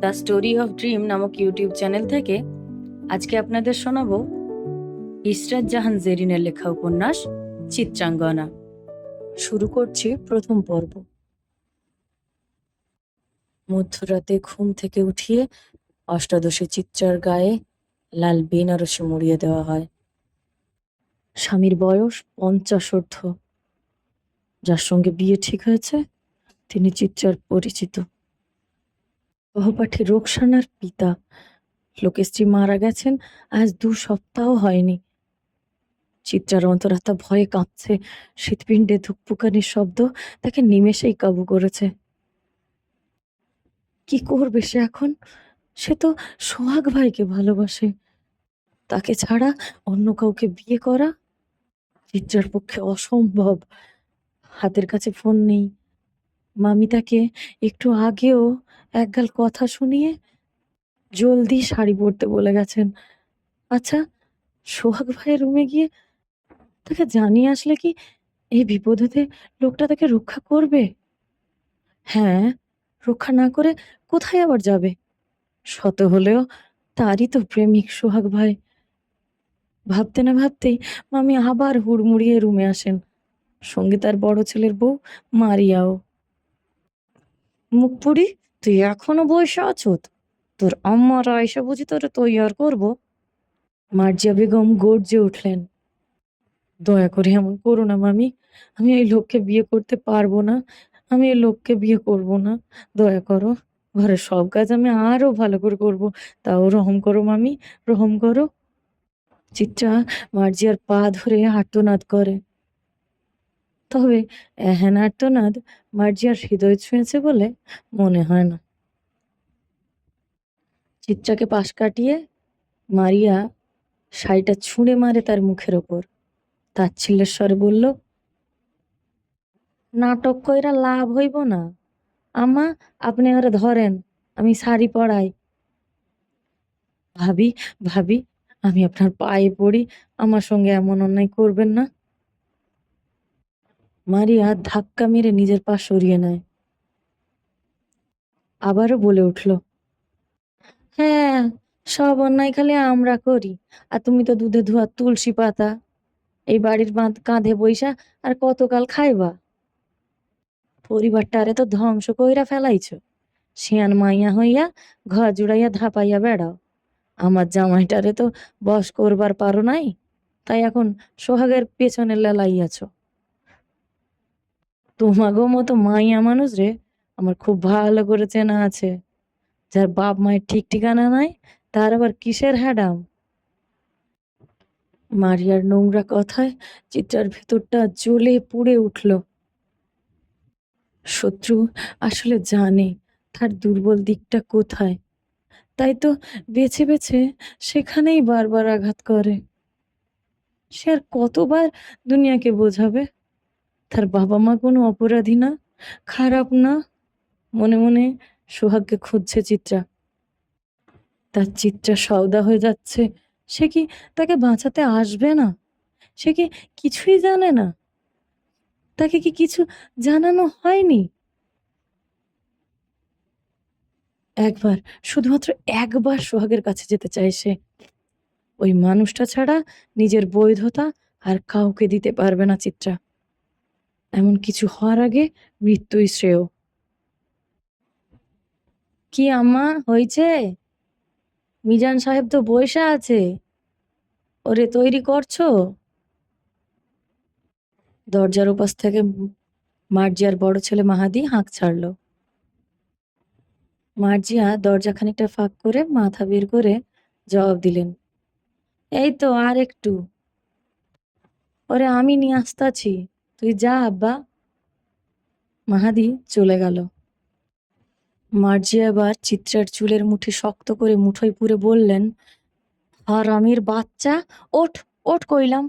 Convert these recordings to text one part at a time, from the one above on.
The story of dream নামক YouTube channel থেকে আজকে আপনাদের শোনাবো ইসরাত জাহান জেরিনের লেখা উপন্যাস চিত্রাঙ্গনা। শুরু করছি প্রথম পর্ব। মধ্যরাতে ঘুম থেকে উঠিয়ে অষ্টাদশী চিত্রার গায়ে লাল বেনারসি মুড়িয়ে দেওয়া হয়। স্বামীর বয়স পঞ্চাশোর্ধ যার সঙ্গে বিয়ে ঠিক হয়েছে, তিনি চিত্রার পরিচিত। সহপাঠী রোকসানার পিতা। লোকেশজি মারা গেছেন, আজ দু সপ্তাহ হয়নি। চিত্রার অন্তরাত্মা ভয়ে কাঁপছে। শীতপিণ্ডে ধুকপুকানির শব্দ তাকে নিমেষেই কাবু করেছে। কি করবে সে এখন? সে তো সোহাগ ভাইকে ভালোবাসে। তাকে ছাড়া অন্য কাউকে বিয়ে করা? চিত্রার পক্ষে অসম্ভব। হাতের কাছে ফোন নেই। মামি তাকে একটু আগেও একগাল কথা শুনিয়ে জলদি শাড়ি পরতে বলে গেছেন। আচ্ছা সোহাগ ভাইয়ের রুমে গিয়ে তাকে জানিয়ে আসলে কি এই বিপদ হতে লোকটা তাকে রক্ষা করবে? হ্যাঁ রক্ষা না করে কোথায় আবার যাবে? শত হলেও তারই তো প্রেমিক সোহাগ ভাই। ভাবতে না ভাবতেই মামি আবার হুড়মুড়িয়ে রুমে আসেন। সঙ্গে তার বড় ছেলের বউ মারিয়াও। মুখপুরি তুই এখনও বসে আছো তোর আম্মারা এসে বুঝি তোরে তৈয়ার করব? মার্জিয়া বেগম গর্জে উঠলেন, দয়া করে এমন করো না মামি, আমি এই লোককে বিয়ে করতে পারব না, আমি এই লোককে বিয়ে করব না। দয়া করো ঘরের সব কাজ আমি আরও ভালো করে করব। তাও রহম করো মামি, রহম করো। চিত্রা মার্জিয়ার পা ধরে আর্তনাদ করে। তবে এহেন আর্তনাদ মার্জিয়ার হৃদয় ছুঁয়েছে বলে মনে হয় না। চিত্রাকে পাশ কাটিয়ে মারিয়া শাড়িটা ছুঁড়ে মারে তার মুখের ওপর। তাচ্ছিল্যের স্বরে বলল, নাটক কইরা লাভ হইব না। আমা আপনি ওরে ধরেন, আমি শাড়ি পরাই। ভাবি ভাবি, আমি আপনার পায়ে পড়ি, আমার সঙ্গে এমন অন্যায় করবেন না। মারিয়া ধাক্কা মেরে নিজের পা সরিয়ে নেয়। আবারও বলে উঠল হ্যাঁ সব অন্যায় খালি আমরা করি, আর তুমি তো দুধে ধোয়া তুলসী পাতা। এই বাড়ির বাঁধ কাঁধে বইসা আর কতকাল খাইবা? পরিবারটারে তো ধ্বংস কইরা ফেলাইছ। শিয়ান মাইয়া হইয়া ঘর জুড়াইয়া ধাপাইয়া বেড়াও। আমার জামাইটারে তো বস করবার পারো নাই, তাই এখন সোহাগের পেছনে লেলাইয়াছ। তোমাগো মতো মাইয়া মানুষ রে আমার খুব ভালো করে চেনা আছে। যার বাপ মায়ের ঠিক ঠিকানা নাই, তার আবার কিসের হ্যাডাম মারিয়ার নোংরা কথায় চিত্রার ভেতরটা জ্বলে পুড়ে উঠল। শত্রু আসলে জানে তার দুর্বল দিকটা কোথায়। তাই তো বেছে বেছে সেখানেই বারবার আঘাত করে। সে আর কতবার দুনিয়াকে বোঝাবে? তার বাবা মা কোনো অপরাধী না, খারাপ না। মনে মনে সোহাগকে খুঁজছে চিত্রা। তার চিত্রা সওদা হয়ে যাচ্ছে। সে কি তাকে বাঁচাতে আসবে না? সে কি কিছুই জানে না? তাকে কি কিছু জানানো হয়নি? একবার, শুধুমাত্র একবার সোহাগের কাছে যেতে চায় সে। ওই মানুষটা ছাড়া নিজের বৈধতা আর কাউকে দিতে পারবে না চিত্রা। এমন কিছু হওয়ার আগে মৃত্যুই শ্রেয়। কি আম্মা, হয়েছে? মিজান সাহেব তো বইসা আছে। ওরে তৈরি করছ? দরজার উপাস থেকে মার্জিয়ার বড় ছেলে মাহাদি হাঁক ছাড়লো। মার্জিয়া দরজা খানিকটা ফাঁক করে মাথা বের করে জবাব দিলেন, এই তো আর একটু। ওরে আমি নিয়ে আসতাছি। তুই যা, আব্বা। মাহাদি চলে গেল। মার্জিয়া এবার চিত্রার চুলের মুঠি শক্ত করে মুঠোয় পুরে বললেন, আর আমির বাচ্চা, ওঠ ওঠ কইলাম।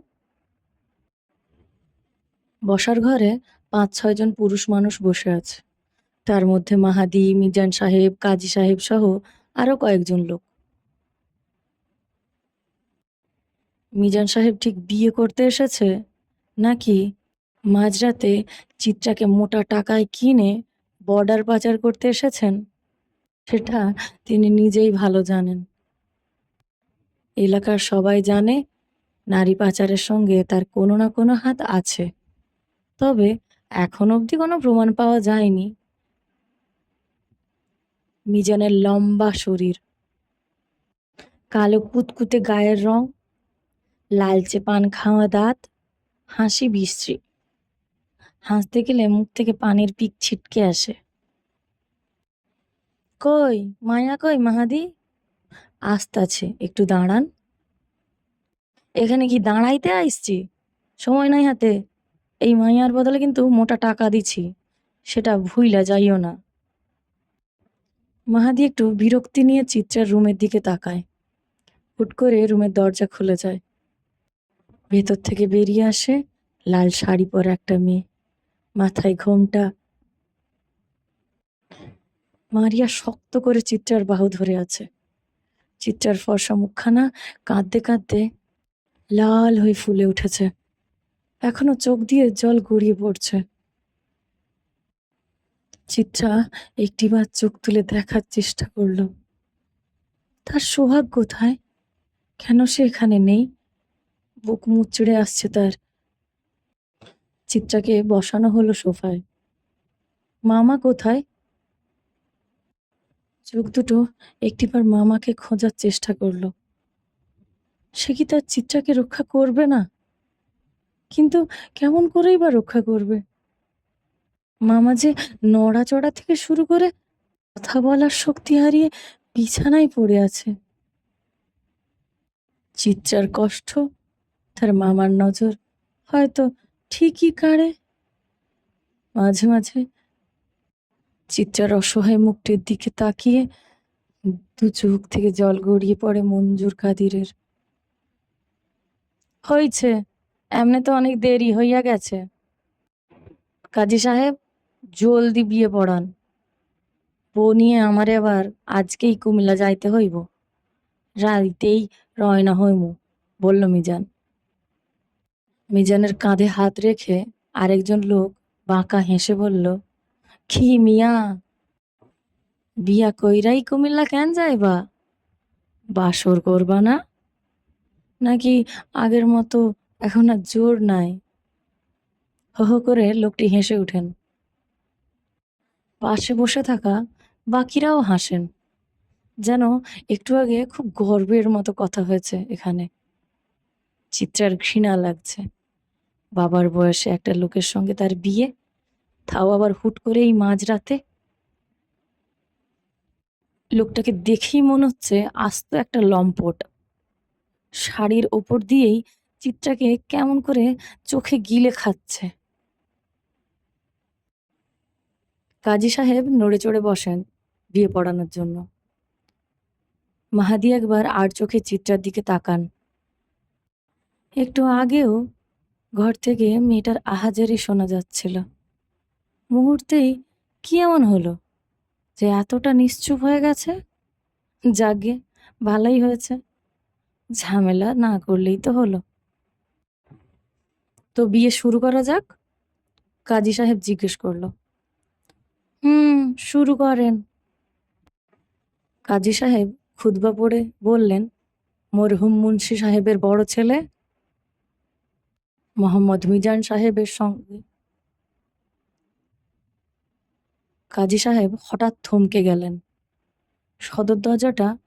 বসার ঘরে পাঁচ ছয়জন পুরুষ মানুষ বসে আছে। তার মধ্যে মাহাদি, মিজান সাহেব, কাজী সাহেব সহ আরও কয়েকজন লোক। মিজান সাহেব ঠিক বিয়ে করতে এসেছে নাকি মাঝরাতে চিত্রাকে মোটা টাকায় কিনে বর্ডার পাচার করতে এসেছেন? সেটা তিনি নিজেই ভালো জানেন। এলাকার সবাই জানে নারী পাচারের সঙ্গে তার কোনো না কোনো হাত আছে। তবে এখন অবধি কোনো প্রমাণ পাওয়া যায়নি। মিজানের লম্বা শরীর, কালো কুতকুতে গায়ের রং, লালচে পান খাওয়া দাঁত, হাসি বিশ্রী। হাসতে গেলে মুখ থেকে পানির পিক ছিটকে আসে। কই, মায়া কই, মাহাদি? আসতাছে একটু দাঁড়ান। এখানে কি দাঁড়াইতে আইসছি? সময় নাই হাতে। এই মাইয়ার বদলে কিন্তু মোটা টাকা দিছি, সেটা ভুইলা যাইও না। মাহাদি একটু বিরক্তি নিয়ে চিত্রার রুমের দিকে তাকায়। হুট করে রুমের দরজা খুলে যায়। ভেতর থেকে বেরিয়ে আসে লাল শাড়ি পরা একটা মেয়ে। মাথায় ঘোমটা। মারিয়া শক্ত করে চিত্রার বাহু ধরে আছে। চিত্রার ফর্সা মুখখানা কাঁদতে কাঁদতে লাল হয়ে ফুলে উঠেছে। এখনও চোখ দিয়ে জল গড়িয়ে পড়ছে। চিত্রা একটিবার চোখ তুলে দেখার চেষ্টা করল। তার সোহাগ কোথায়? কেন সে এখানে নেই? বুক মুচড়ে আসছে তার। চিত্রাকে বসানো হলো সোফায়। মামা কোথায়? চোখ দুটো একটিবার মামাকে খোঁজার চেষ্টা করল। সে কি তার চিত্রাকে রক্ষা করবে না? কিন্তু কেমন করেই বা রক্ষা করবে? মামা যে নড়াচড়া থেকে শুরু করে কথা বলার শক্তি হারিয়ে বিছানায় পড়ে আছে। চিত্রার কষ্ট, তার মামার নজর, হয়তো ঠিকই কারে? মাঝে মাঝে চিত্রার অসহায় মুখটির দিকে তাকিয়ে দু চোখ থেকে জল গড়িয়ে পড়ে মঞ্জুর কাদিরের। হয়েছে, এমনি তো অনেক দেরি হইয়া গেছে। কাজী সাহেব, জলদি বিয়ে পড়ান। বউ নিয়ে আমারে আবার আজকেই কুমিল্লা যাইতে হইব। রাইতেই রয়না হইমু, বলল মিজান। মিজানের কাঁধে হাত রেখে আরেকজন লোক বাঁকা হেসে বলল খি মিয়া? বিয়া কইরাই কুমিল্লা কেন যাইবা? বাসর করবা না? নাকি আগের মতো এখন আর জোর নাই? হো করে লোকটি হেসে উঠেন। পাশে বসে থাকা বাকিরাও হাসেন, যেন একটু আগে খুব গর্বের মতো কথা হয়েছে এখানে। চিত্রার ঘৃণা লাগছে। বাবার বয়সে একটা লোকের সঙ্গে তার বিয়ে। তাও আবার হুট করে এই মাঝরাতে। লোকটাকে দেখেই মনে হচ্ছে আস্ত একটা লম্পট। শাড়ির ওপর দিয়েই চিত্রাকে কেমন করে চোখে গিলে খাচ্ছে। কাজী সাহেব নড়ে চড়ে বসেন বিয়ে পড়ানোর জন্য। মাহাদি একবার আর চোখে চিত্রার দিকে তাকান। একটু আগেও ঘর থেকে মেয়েটার আহাজারি শোনা যাচ্ছিল। মুহূর্তেই কি এমন হলো? যে এতটা নিশ্চুপ হয়ে গেছে? যাগে, ভালোই হয়েছে। ঝামেলা না করলেই তো হলো। তো বিয়ে শুরু করা যাক? কাজী সাহেব জিজ্ঞেস করল। হুম, শুরু করেন। কাজী সাহেব খুতবা পড়ে বললেন, মরহুম মুন্সি সাহেবের বড় ছেলে মোহাম্মদ মিজান সাহেবের সঙ্গে। কাজী সাহেব হঠাৎ থমকে গেলেন। সদর দরজাটা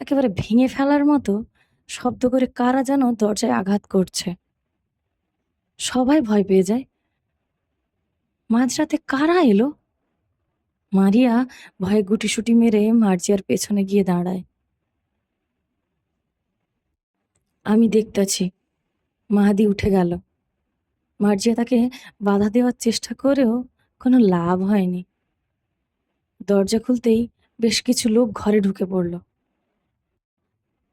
একেবারে ভেঙে ফেলার মতো শব্দ করে কারা যেন দরজায় আঘাত করছে। সবাই ভয় পেয়ে যায়। মাঝরাতে কারা এলো? মারিয়া ভয়ে গুটিসুটি মেরে মার্জিয়ার পেছনে গিয়ে দাঁড়ায়। আমি দেখতাছি মাহাদি উঠে গেল। মার্জিয়া তাকে বাধা দেওয়ার চেষ্টা করেও কোনো লাভ হয়নি। দরজা খুলতেই বেশ কিছু লোক ঘরে ঢুকে পড়ল।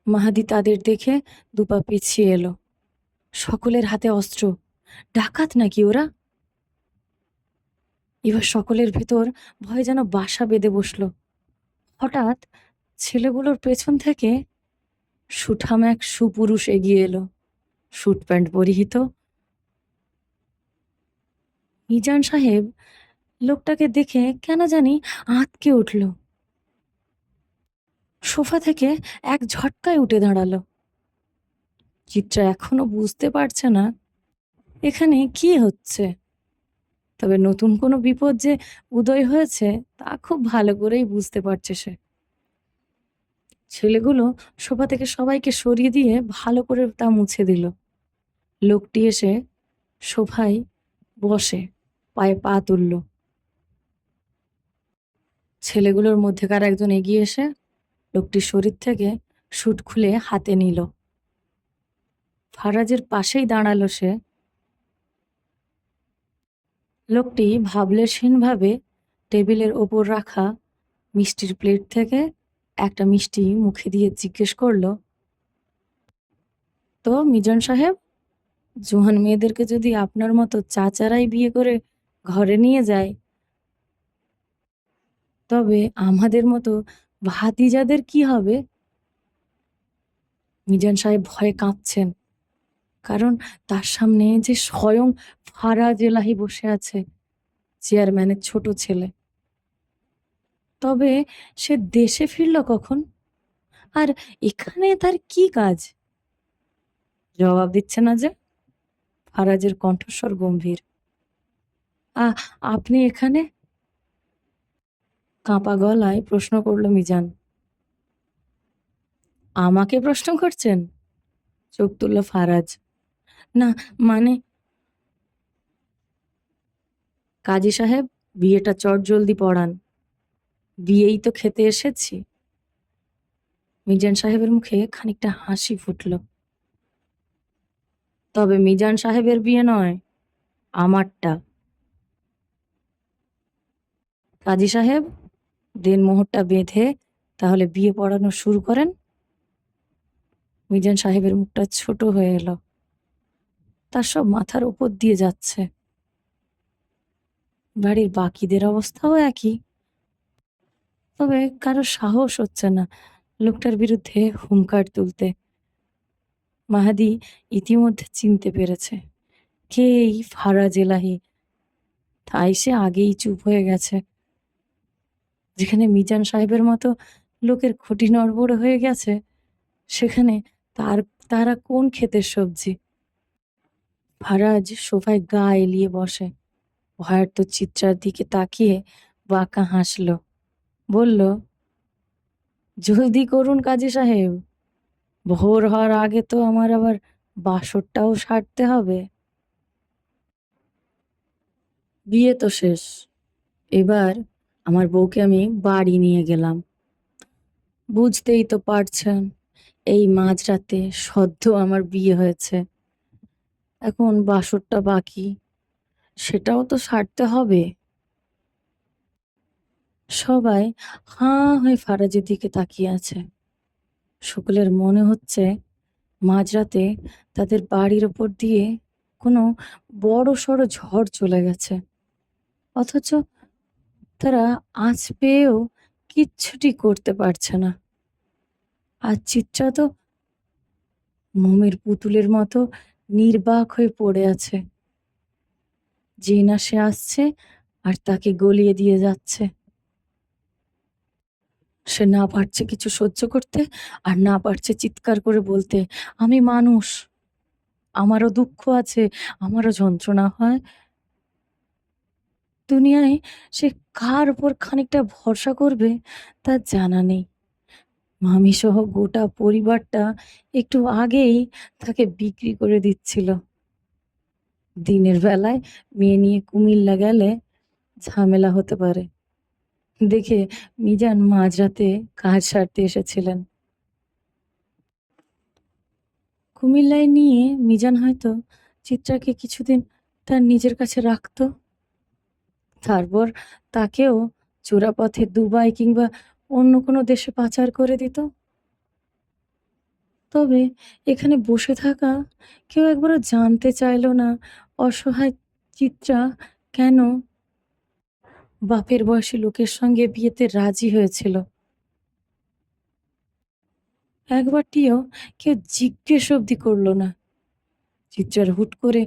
মাহাদি তাদের দেখে দুপা পিছিয়ে এলো। সকলের হাতে অস্ত্র। ডাকাত নাকি ওরা? এবার সকলের ভেতর ভয় যেন বাসা বেঁধে বসল। হঠাৎ ছেলেগুলোর পেছন থেকে সুঠাম এক সুপুরুষ এগিয়ে এলো। স্যুট প্যান্ট পরিহিত। মিজান সাহেব লোকটাকে দেখে কেন জানি আঁতকে উঠল। সোফা থেকে এক ঝটকায় উঠে দাঁড়াল। চিত্রা এখনও বুঝতে পারছে না, এখানে কি হচ্ছে? তবে নতুন কোনো বিপদ যে উদয় হয়েছে, তা খুব ভালো করেই বুঝতে পারছে সে। ছেলেগুলো সোফা থেকে সবাইকে সরিয়ে দিয়ে ভালো করে তা মুছে দিল। লোকটি এসে সোফায় বসে, পায়ে পা তুলল। ছেলেগুলোর মধ্যেকার একজন এগিয়ে এসে লোকটির শরীর থেকে শুট খুলে হাতে নিল। ফারাজের পাশেই দাঁড়াল সে। লোকটি ভাবলেশহীনভাবে টেবিলের ওপর রাখা মিষ্টির প্লেট থেকে একটা মিষ্টি মুখে দিয়ে জিজ্ঞেস করল, তো মিজন সাহেব জোহান মেয়েদেরকে যদি আপনার মতো চাচারাই বিয়ে করে ঘরে নিয়ে যায়। তবে আমাদের মতো ভাতিজাদের কি হবে? মিজান সাহেব ভয়ে কাঁপছেন কারণ তার সামনে যে স্বয়ং ফারাজ এলাহি বসে আছে, চেয়ারম্যানের ছোট ছেলে। তবে সে দেশে ফিরল কখন? আর এখানে তার কি কাজ? জবাব দিচ্ছে না যে ফারাজের কণ্ঠস্বর গম্ভীর। আ, আপনি এখানে? কাঁপা গলায় প্রশ্ন করল মিজান। আমাকে প্রশ্ন করছেন? চোখ তুলল ফারাজ। না মানে? কাজী সাহেব, বিয়েটা চট জলদি পড়ান। বিয়েই তো খেতে এসেছি। মিজান সাহেবের মুখে খানিকটা হাসি ফুটল। তবে মিজান সাহেবের বিয়ে নয়, আমারটা। কাজী সাহেব দিন মোহরটা বেঁধে তাহলে বিয়ে পড়ানো শুরু করেন? মিজান সাহেবের মুখটা ছোট হয়ে এলো। তার সব মাথার উপর দিয়ে যাচ্ছে। বাড়ির বাকিদের অবস্থাও একই। তবে কারও সাহস হচ্ছে না লোকটার বিরুদ্ধে হুঙ্কার তুলতে। মাহাদি ইতিমধ্যে চিনতে পেরেছে। কে এই ফারাজ এলাহি তাই সে আগেই চুপ হয়ে গেছে। যেখানে মিজান সাহেবের মতো লোকের খুঁটি নড়বড় হয়ে গেছে, সেখানে তার, তারা কোন ক্ষেতের সবজি? ফারাজ সোফায় গা এলিয়ে বসে। ভয়ার্ত চিত্রার দিকে তাকিয়ে বাঁকা হাসল। বলল, জলদি করুন কাজী সাহেব। ভোর হওয়ার আগে তো আমার আবার বাসরটাও সারতে হবে। বিয়ে তো শেষ। এবার আমার বউকে আমি বাড়ি নিয়ে গেলাম। বুঝতেই তো পারছেন, এই মাঝরাতে সদ্য আমার বিয়ে হয়েছে। এখন বাসরটা বাকি, সেটাও তো সারতে হবে। সবাই হাঁ হয়ে ফারাজের দিকে তাকিয়ে আছে। সকলের মনে হচ্ছে মাঝরাতে তাদের বাড়ির ওপর দিয়ে কোনো বড় সড়ো ঝড় চলে গেছে। অথচ তারা আঁচ পেয়েও কিচ্ছুটি করতে পারছে না। আর চিত্রা তো মোমের পুতুলের মতো নির্বাক হয়ে পড়ে আছে। যে না সে আসছে আর তাকে গলিয়ে দিয়ে যাচ্ছে। সে না পারছে কিছু সহ্য করতে আর না পারছে চিৎকার করে বলতে, আমি মানুষ। আমারও দুঃখ আছে, আমারও যন্ত্রণা হয়। দুনিয়ায় সে কার উপর খানিকটা ভরসা করবে তার জানা নেই। মামি সহ গোটা পরিবারটা একটু আগেই তাকে বিক্রি করে দিচ্ছিল। দিনের বেলায় মেয়ে নিয়ে কুমিল্লা গেলে ঝামেলা হতে পারে। দেখে মিজান মাঝরাতে কাজ সারতে এসেছিলেন। কুমিল্লায় নিয়ে মিজান হয়তো চিত্রাকে কিছুদিন তার নিজের কাছে রাখতো। তারপর তাকেও চোরাপথে দুবাই কিংবা অন্য কোনো দেশে পাচার করে দিত। তবে এখানে বসে থাকা কেউ একবারও জানতে চাইলো না, অসহায় চিত্রা কেন বাপের বয়সী লোকের সঙ্গে বিয়েতে রাজি হয়েছিল। একবারটিও কেউ জিজ্ঞেস অব্দি করল না। চিত্রার হুট করে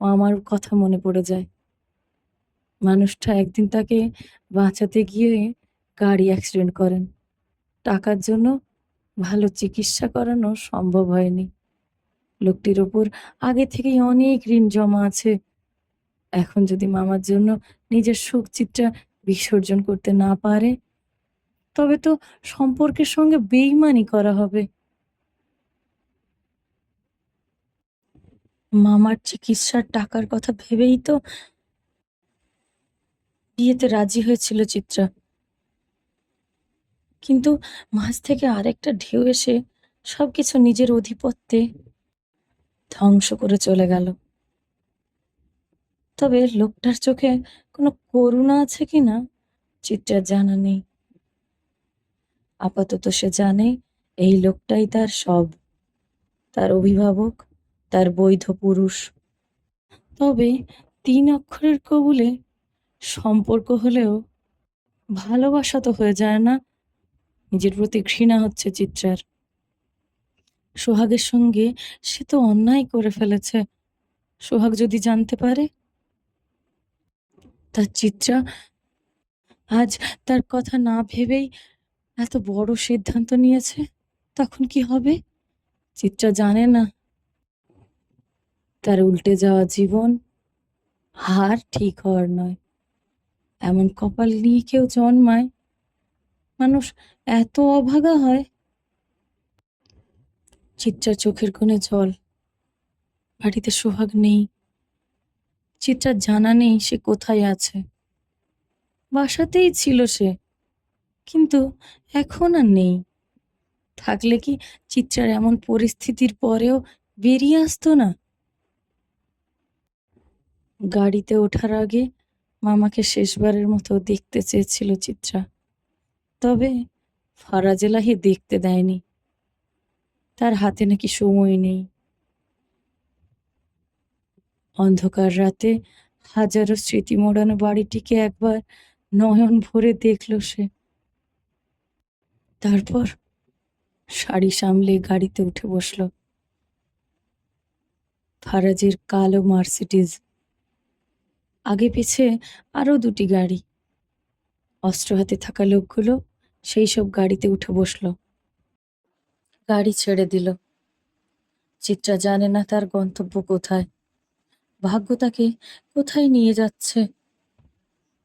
আমার কথা মনে পড়ে যায়। মানুষটা একদিন তাকে বাঁচাতে গিয়ে গাড়ি অ্যাক্সিডেন্ট করেন। টাকার জন্য ভালো চিকিৎসা করানো সম্ভব হয়নি। লোকটির ওপর আগে থেকেই অনেক ঋণ জমা আছে। এখন যদি মামার জন্য নিজের সুখ চিত্রা বিসর্জন করতে না পারে, তবে তো সম্পর্কের সঙ্গে বেইমানি করা হবে। মামার চিকিৎসার টাকার কথা ভেবেই তো বিয়েতে রাজি হয়েছিল চিত্রা। কিন্তু মাঝ থেকে আরেকটা ঢেউ এসে সবকিছু নিজের অধিপত্যে ধ্বংস করে চলে গেল। তবে লোকটার চোখে কোনো করুণা আছে কিনা চিত্রার জানা নেই। আপাতত সে জানে এই লোকটাই তার সব। তার অভিভাবক, তার বৈধ পুরুষ। তবে তিন অক্ষরের কবুলে সম্পর্ক হলেও ভালোবাসা তো হয়ে যায় না। নিজের প্রতি ঘৃণা হচ্ছে চিত্রার। সোহাগের সঙ্গে সে তো অন্যায় করে ফেলেছে। সোহাগ যদি জানতে পারে তার চিত্রা আজ তার কথা না ভেবেই এত বড় সিদ্ধান্ত নিয়েছে। তখন কি হবে? চিত্রা জানে না। তার উল্টে যাওয়া জীবন হার ঠিক হওয়ার নয়। এমন কপাল নিয়ে কেউ জন্মায়, মানুষ এত অভাগা হয়। চিত্রার চোখের কোণে জল, বাড়িতে সোহাগ নেই। চিত্রার জানা নেই সে কোথায় আছে। বাসাতেই ছিল সে, কিন্তু এখন আর নেই। থাকলে কি চিত্রার এমন পরিস্থিতির পরেও বেরিয়ে আসতো না? গাড়িতে ওঠার আগে মামাকে শেষবারের মতো দেখতে চেয়েছিল চিত্রা, তবে ফারাজ এলাহি দেখতে দেয়নি। তার হাতে নাকি সময় নেই। অন্ধকার রাতে হাজারো স্মৃতি মোড়ানো বাড়িটিকে একবার নয়ন ভরে দেখল সে। তারপর শাড়ি সামলে গাড়িতে উঠে বসল। ফারাজের কালো মার্সিডিজ। আগে পিছে আরও দুটি গাড়ি। অস্ত্র হাতে থাকা লোকগুলো সেই সব গাড়িতে উঠে বসল। গাড়ি ছেড়ে দিল। চিত্রা জানে না তার গন্তব্য কোথায়। ভাগ্য তাকে কোথায় নিয়ে যাচ্ছে?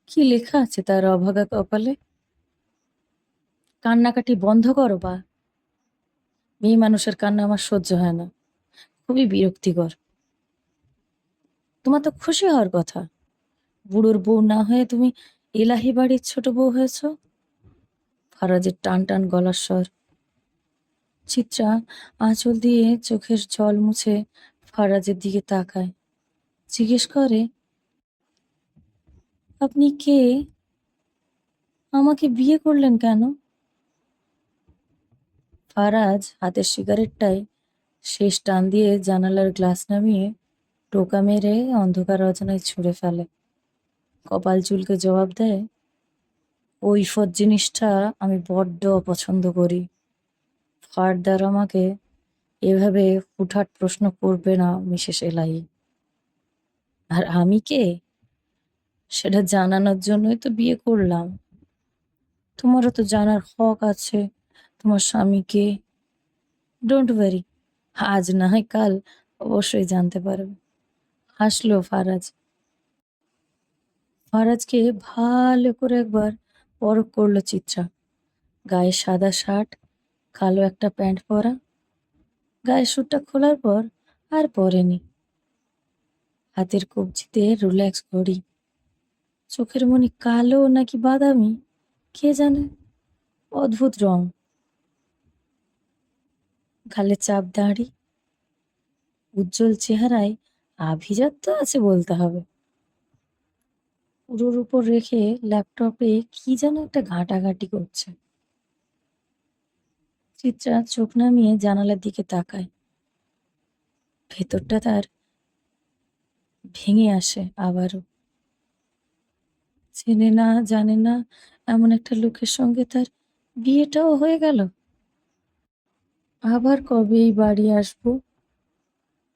কি লেখা আছে তার অভাগা কপালে? কান্নাকাটি বন্ধ করো বা। মেয়ে মানুষের কান্না আমার সহ্য হয় না। খুবই বিরক্তিকর। তোমার তো খুশি হওয়ার কথা। বুড়োর বউ না হয়ে তুমি এলাহি বাড়ির ছোট বউ হয়েছ? ফারাজের টান টান গলার স্বর। চিত্রা, আঁচল দিয়ে চোখের জল মুছে ফারাজের দিকে তাকায়। জিজ্ঞেস করে, আপনি কে? আমাকে বিয়ে করলেন কেন? ফারাজ হাতের সিগারেটটায় শেষ টান দিয়ে জানালার গ্লাস নামিয়ে টোকা মেরে অন্ধকার রচনায় ছুঁড়ে ফেলে। কপাল চুলকে জবাব দেয় ওই ফত জিনিসটা আমি বড্ড অপছন্দ করি। ফার্দার আমাকে এভাবে হুটহাট প্রশ্ন করবে না মিসেস এলাই আর আমি কে? সেটা জানানোর জন্যই তো বিয়ে করলাম। তোমারও তো জানার হক আছে। তোমার স্বামীকে ডোন্ট ওয়ারি আজ না হয় কাল অবশ্যই জানতে পারবে। হাসলো ফারাজ। ফারাজকে ভালো করে একবার পরখ করল চিত্রা। গায়ে সাদা শার্ট, কালো একটা প্যান্ট পরা। গায়ের সুটটা খোলার পর আর পরেনি। হাতের কবজিতে রিল্যাক্স ঘড়ি চোখের মনি কালো নাকি বাদামি? কে জানে? অদ্ভুত রং। গালে চাপ দাঁড়ি। উজ্জ্বল চেহারায় আভিজাত্য আছে বলতে হবে। পুরোর উপর রেখে ল্যাপটপে কি যেন একটা ঘাঁটাঘাঁটি করছে। চিত্রা চোখ নামিয়ে জানালার দিকে তাকায়। ভেতরটা তার ভেঙে আসে আবারও। চেনে না, জানে না, এমন একটা লোকের সঙ্গে তার বিয়েটাও হয়ে গেল। আবার কবে এই বাড়ি আসব?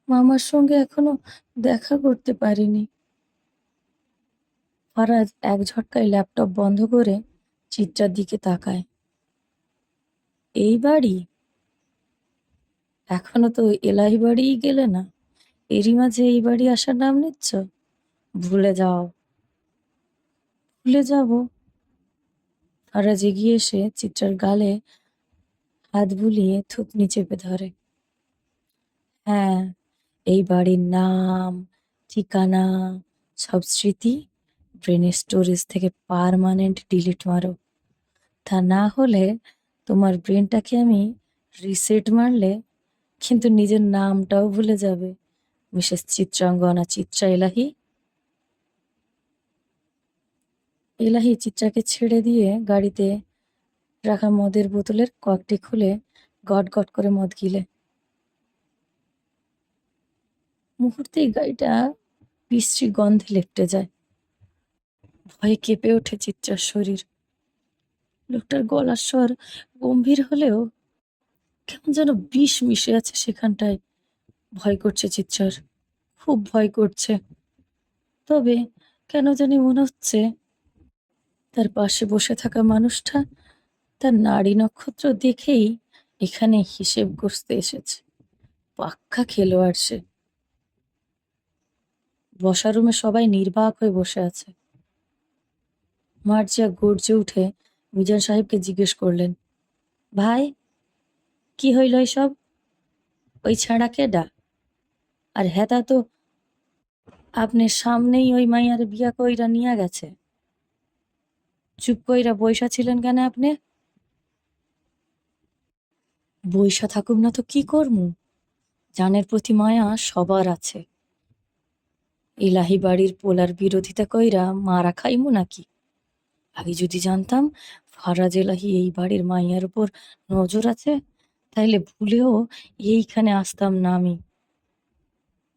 মামার সঙ্গে এখনও দেখা করতে পারিনি। ফারাজ এক ঝটকায় ল্যাপটপ বন্ধ করে চিত্রার দিকে তাকায়। এই বাড়ি? এখনও তো এলাহি বাড়িই গেলে না। এরই মাঝে এই বাড়ি আসার নাম নিচ্ছ? ভুলে যাও। ভুলে যাব। ফারাজ এগিয়ে এসে চিত্রার গালে হাত বুলিয়ে থুতনি চেপে ধরে। হ্যাঁ এই বাড়ির নাম, ঠিকানা, সব স্মৃতি ব্রেনের স্টোরেজ থেকে পারমানেন্ট ডিলিট মারো। তা না হলে তোমার ব্রেনটাকে আমি রিসেট মারলে কিন্তু নিজের নামটাও ভুলে যাবে। মিসেস চিত্রাঙ্গনা চিত্রা এলাহি এলাহি চিত্রাকে ছেড়ে দিয়ে গাড়িতে রাখা মদের বোতলের ককটি খুলে গট গট করে মদ গিলে মুহূর্তেই গাড়িটা বিশ্রী গন্ধে লেপটে যায় ভয়ে কেঁপে ওঠে চিত্রার শরীর লোকটার গলার স্বর গম্ভীর হলেও কেমন যেন বিষ মিশে আছে সেখানটায় ভয় করছে চিত্রার খুব ভয় করছে। তবে কেন জানি মনে হচ্ছে তার পাশে বসে থাকা মানুষটা তার নারী নক্ষত্র দেখেই এখানে হিসেব কষতে এসেছে। পাক্কা খেলোয়াড় সে। বসা রুমে সবাই নির্বাক হয়ে বসে আছে। মার্জিয়া গর্জে উঠে মিজান সাহেবকে জিজ্ঞেস করলেন, ভাই, কি হইল এসব? ওই ছাড়া কেডা আর হেতা তো আপনার সামনেই ওই মাইয়ার বিয়া কইরা নিয়ে গেছে। চুপ কইরা বইসা ছিলেন কেন আপনি? বইসা থাকুম না তো কি করমু? জানের প্রতি মায়া সবার আছে। ইলাহি বাড়ির পোলার বিরোধিতা কইরা মারা খাইমু নাকি? আগে যদি জানতাম ফারাজ এলাহি এই বাড়ির মাইয়ার উপর নজর আছে, তাইলে ভুলেও এইখানে আসতাম না আমি।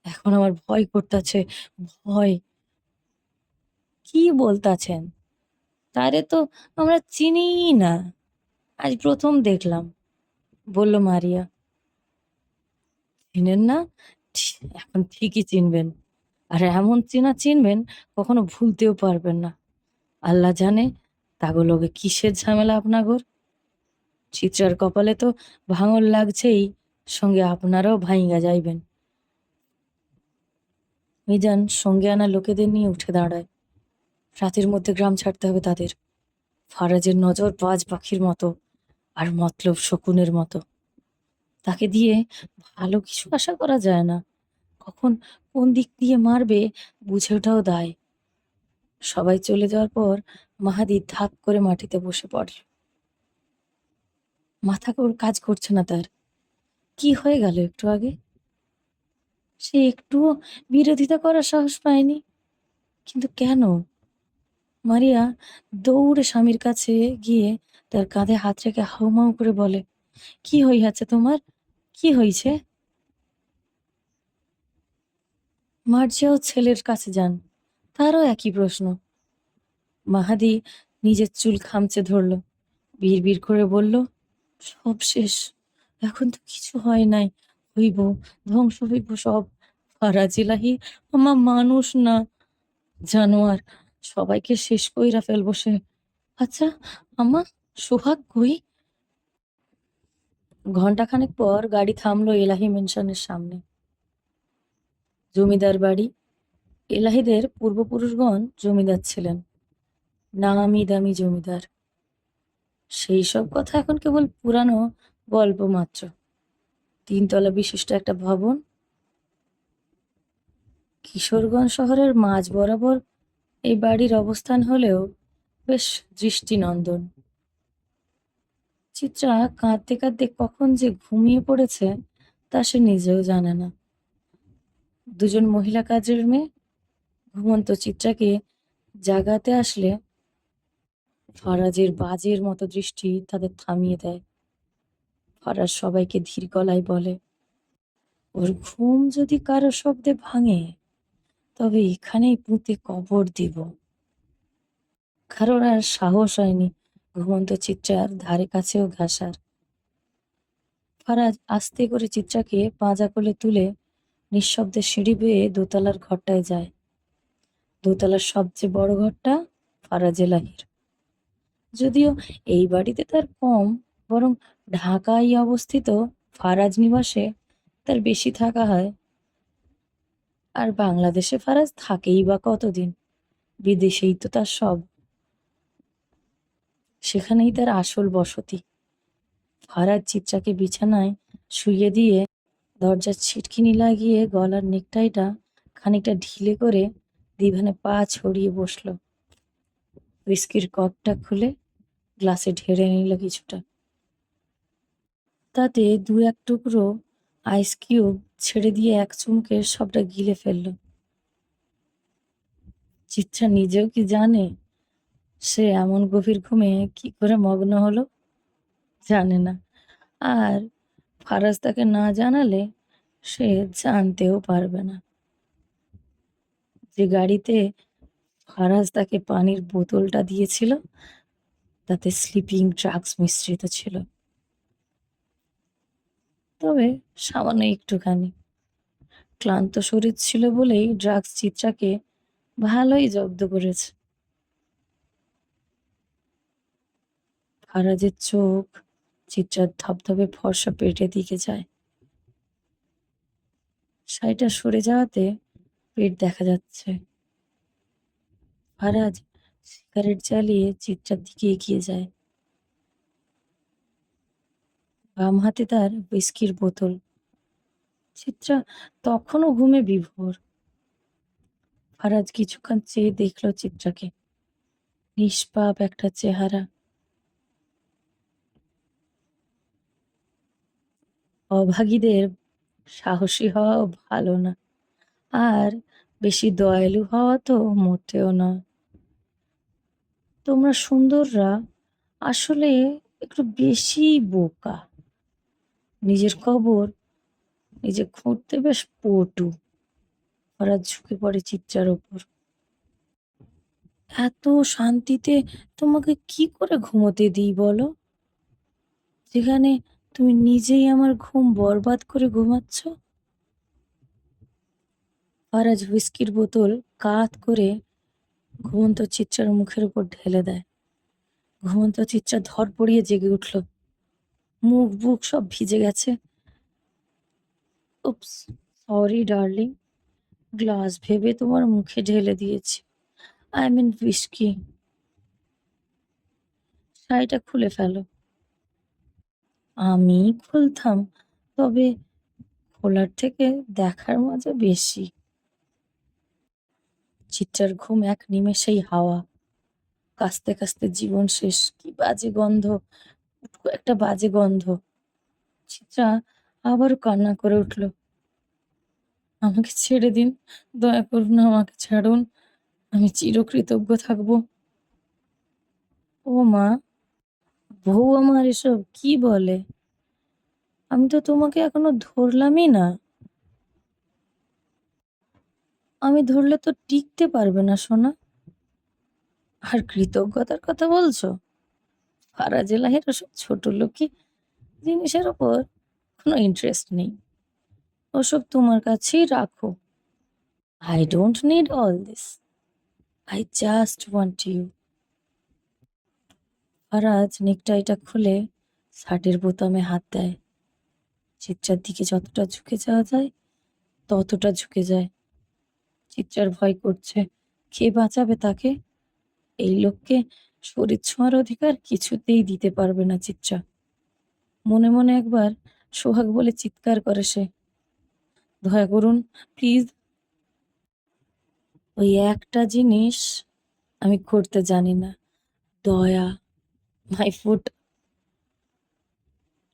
এখন আমার ভয় করতেছে, ভয়। কি বলতাছেন? তারে তো আমরা চিনি না। আজ প্রথম দেখলাম, বলল মারিয়া। চিনেন না? এখন ঠিকই চিনবেন। আর এমন চেনা চিনবেন, কখনো ভুলতেও পারবেন না। আল্লাহ জানে তাগুলোকে কিসের ঝামেলা আপনাগর? চিত্রার কপালে তো ভাঙর লাগছেই, সঙ্গে আপনারাও ভাইঙ্গা যাইবেন। মিজান সঙ্গে আনা লোকেদের নিয়ে উঠে দাঁড়ায়। রাতের মধ্যে গ্রাম ছাড়তে হবে তাদের। ফারাজের নজর বাজ পাখির মতো আর মতলব শকুনের মতো। তাকে দিয়ে ভালো কিছু আশা করা যায় না। কখন কোন দিক দিয়ে মারবে বুঝে ওঠাও দায়। সবাই চলে যাওয়ার পর মাহাদি ধাপ করে মাটিতে বসে পড়ল মাথা কাজ করছে না তার। কি হয়ে গেল একটু আগে? সে একটুও বিরোধিতা করার সাহস পায়নি। কিন্তু কেন? মারিয়া দৌড়ে স্বামীর কাছে গিয়ে তার কাঁধে হাত রেখে হাউমাউ করে বলে, কি হইয়াছে তোমার? কি হইছে? মার্জিয়াও ছেলের কাছে যান, তারও একই প্রশ্ন। মাহাদি নিজের চুল খামচে ধরল বিড় করে বলল, সব শেষ, এখন তো কিছু হয় নাই হইব, ধ্বংস হইব সব। ফারাজিলাহি আমার মানুষ না। জানোয়ার, সবাইকে শেষ কইরা ফেলব সে। আচ্ছা আমার সোহাগ কই? ঘন্টাখানেক পর গাড়ি থামলো এলাহি মেনশনের সামনে। জমিদার বাড়ি। এলাহিদের পূর্বপুরুষগণ জমিদার ছিলেন। নামি দামি জমিদার। সেই সব কথা এখন কেবল পুরানো গল্প মাত্র। তিনতলা বিশিষ্ট একটা ভবন। কিশোরগঞ্জ শহরের মাঝ বরাবর এই বাড়ির অবস্থান হলেও বেশ দৃষ্টিনন্দন। চিত্রা কাঁদতে কাঁদতে কখন যে ঘুমিয়ে পড়েছে তা সে নিজেও জানে না। দুজন মহিলা কাজের মেয়ে ঘুমন্ত চিত্রাকে জাগাতে আসলে ফরাজের বাজের মতো দৃষ্টি তাদের থামিয়ে দেয়। ফরাজ সবাইকে ধীর গলায় বলে, ওর ঘুম যদি কারও শব্দে ভাঙে, তবে এখানেই পুঁতে কবর দিব। কারোর আর সাহস হয়নি ঘুমন্ত চিত্রার ধারে কাছেও ঘাসার। ফারাজ আস্তে করে চিত্রাকে পাঁজা কোলে তুলে নিঃশব্দে সিঁড়ি বেয়ে দোতলার ঘরটায় যায়। দোতলার সবচেয়ে বড় ঘরটা ফারাজ এলাহির যদিও এই বাড়িতে তার কম, বরং ঢাকায় অবস্থিত ফারাজ নিবাসে তার বেশি থাকা হয়। আর বাংলাদেশে ফারাজ থাকেই বা কতদিন? বিদেশেই তো তার সব। সেখানেই তার আসল বসতি। ফারাজ চিত্রাকে বিছানায় শুইয়ে দিয়ে দরজার ছিটকিনি লাগিয়ে গলার নেকটাইটা খানিকটা ঢিলে করে দিভানে পা ছড়িয়ে বসল। হুইস্কির কপটা খুলে গ্লাসে ঢেলে নিল কিছুটা। তাতে দু এক টুকরো আইস কিউব ছেড়ে দিয়ে এক চুমকে সবটা গিলে ফেলল। চিত্রা নিজেও কি জানে সে এমন গভীর ঘুমে কি করে মগ্ন হলো? জানে না। আর ফারাজ তাকে না জানালে সে জানতেও পারবে না। যে গাড়িতে ফারাজ তাকে পানির বোতলটা দিয়েছিল, তাতে স্লিপিং ড্রাগস মিশ্রিত ছিল। তবে সামান্য একটুখানি। ক্লান্ত শরীর ছিল বলেই ড্রাগস চিত্রাকে ভালোই জব্দ করেছে। ফারাজের চোখ চিত্রার ধপধপে ফর্সা পেটের দিকে যায়। শাড়িটা সরে যাওয়াতে পেট দেখা যাচ্ছে। ফারাজ সিগারেট জ্বালিয়ে চিত্রার দিকে এগিয়ে যায়। বাম হাতে তার হুইস্কির বোতল। চিত্রা তখনও ঘুমে বিভোর। ফারাজ কিছুক্ষণ চেয়ে দেখল চিত্রাকে। নিষ্পাপ একটা চেহারা। অভাগীদের সাহসী হওয়াও ভালো না। আর বেশি দয়ালু হওয়া তো মোটেও না। তোমরা সুন্দররা আসলে একটু বেশি বোকা। নিজের খবর নিজে খুঁড়তে বেশ পটু। ওরা ঝুঁকে পড়ে চিত্রার ওপর। এত শান্তিতে তোমাকে কি করে ঘুমোতে দিই বলো? যেখানে তুমি নিজেই আমার ঘুম বরবাদ করে ঘুমাচ্ছ? ফারাজ হুইস্কির বোতল কাত করে ঘুমন্ত চিত্রার মুখের উপর ঢেলে দেয়। ঘুমন্ত চিত্রা ধর পড়িয়ে জেগে উঠল। মুখ বুক সব ভিজে গেছে। উপস সরি ডার্লিং গ্লাস ভেবে তোমার মুখে ঢেলে দিয়েছি। আই মিন হুইস্কি শাড়িটা খুলে ফেলো। আমি খুলতাম, তবে খোলার থেকে দেখার মজা বেশি। চিত্রার ঘুম এক নিমেষেই হাওয়া। কাস্তে কাস্তে জীবন শেষ, কি বাজে গন্ধ। একটা বাজে গন্ধ। চিত্রা আবার কান্না করে উঠল। আমাকে ছেড়ে দিন, দয়া করুন আমাকে ছাড়ুন, আমি চিরকৃতজ্ঞ থাকব। ও মা, বউ আমার এসব কি বলে? আমি তো তোমাকে এখনও ধরলামই না। আমি ধরলে তো টিকতে পারবে না, সোনা। আর কৃতজ্ঞতার কথা বলছো? ফারাজ এলাহির ওসব ছোট লোকি জিনিসের ওপর কোনো ইন্টারেস্ট নেই। ওসব তোমার কাছেই রাখো। I don't need all this I just want you Faraz নেকটাইটা খুলে শার্টের বোতামে হাত দেয়। চিত্রার দিকে যতটা ঝুঁকে যাওয়া যায়, ততটা ঝুঁকে যায়। চিত্রার ভয় করছে। কে বাঁচাবে তাকে? এই লোককে শরীর ছোঁয়ার অধিকার কিছুতেই দিতে পারবে না চিত্রা। মনে মনে একবার সোহাগ বলে চিৎকার করে সে। দয়া করুন প্লিজ ওই একটা জিনিস আমি করতে জানি না। দয়া my foot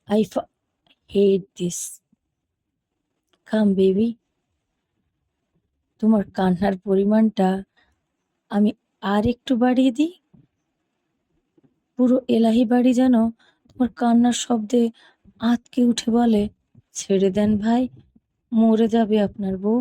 I hate this come baby তোমার কান্নার পরিমাণটা আমি আর একটু বাড়িয়ে দিই? পুরো এলাহি বাড়ি যেন তোমার কান্নার শব্দে আতকে উঠে বলে, ছেড়ে দেন ভাই, মরে যাবে আপনার বউ।